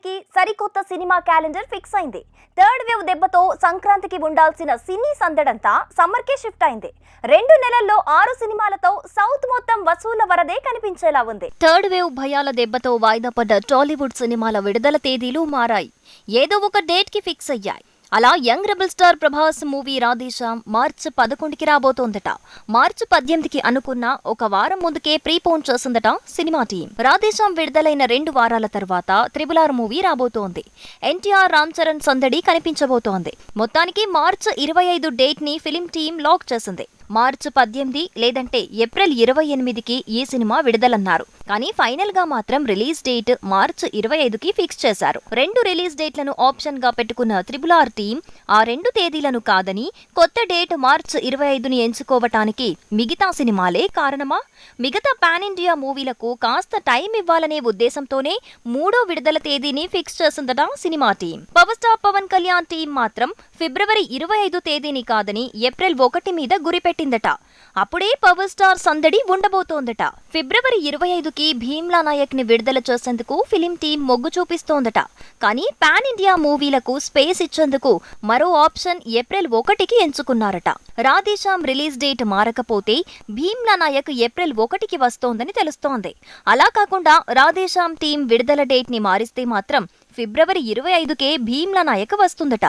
సంక్రాంతికి సరికొత్త cinema calendar fix అయింది. థర్డ్ వేవ్ దెబ్బతో సంక్రాంతికి ఉండాల్సిన సినీ సందడంతా సమ్మర్కే షిఫ్ట్ అయింది. రెండు నెలల్లో ఆరు సినిమాలతో సౌత్ మొత్తం వసూళ్ళ వరదే కనిపించేలా ఉంది. థర్డ్ వేవ్ భయాల దెబ్బతో వాయిదా పడ్డ టాలీవుడ్ సినిమాల విడుదల తేదీలు మారాయి. ఏదో ఒక డేట్కి ఫిక్స్ అయ్యాయి. అలా young rebel star Prabhas movie రాధేశ మార్చి పదకొండుకి రాబోతోందట. మార్చి పద్దెనిమిదికి అనుకున్న ఒక వారం ముందుకే ప్రీపోన్ చేసిందట సినిమా టీం. రాధేశాం విడుదలైన రెండు వారాల తర్వాత త్రిబులార్ ఆర్ మూవీ రాబోతోంది. ఎన్టీఆర్ రామ్ చరణ్ సందడి కనిపించబోతోంది. మొత్తానికి మార్చి ఇరవై ఐదు డేట్ని ఫిలిం టీం లాక్ చేసింది. మార్చి పద్దెనిమిది లేదంటే ఏప్రిల్ ఇరవై ఎనిమిదికి ఈ సినిమా విడుదలన్నారు. కానీ ఫైనల్గా మాత్రం రిలీజ్ డేట్ మార్చి ఇరవై ఐదుకి ఫిక్స్ చేశారు. రెండు రిలీజ్ డేట్లను ఆప్షన్గా పెట్టుకున్న త్రిబుల్ ఆర్ టీమ్ ఆ రెండు తేదీలను కాదని కొత్త డేట్ మార్చి ఇరవై ఐదుని ఎంచుకోవటానికి మిగతా సినిమాలే కారణమా? మిగతా పాన్ ఇండియా మూవీలకు కాస్త టైం ఇవ్వాలనే ఉద్దేశంతోనే మూడో విడుదల తేదీని ఫిక్స్ చేసిందట cinema team power star Pawan Kalyan team మాత్రం ఫిబ్రవరి ఇరవై ఐదు తేదీని కాదని ఏప్రిల్ ఒకటి మీద పట్టిందట. అప్పుడే పవర్ స్టార్ సందడి ఉండబోతోందట. ఫిబ్రవరి ఇరవై ఐదుకి భీమ్లా నాయక్ని విడుదల చేసేందుకు ఫిలిం టీం మొగ్గు చూపిస్తోందట. కానీ పాన్ ఇండియా మూవీలకు స్పేస్ ఇచ్చేందుకు మరో ఆప్షన్ ఏప్రిల్ ఒకటికి ఎంచుకున్నారట. రాధేశ్యామ్ రిలీజ్ డేట్ మారకపోతే భీమ్లా నాయక్ ఏప్రిల్ ఒకటికి వస్తోందని తెలుస్తోంది. అలా కాకుండా రాధేశ్యామ్ టీం విడుదల డేట్ని మారిస్తే మాత్రం ఫిబ్రవరి ఇరవై ఐదుకే భీమ్లా నాయక్ వస్తుందట.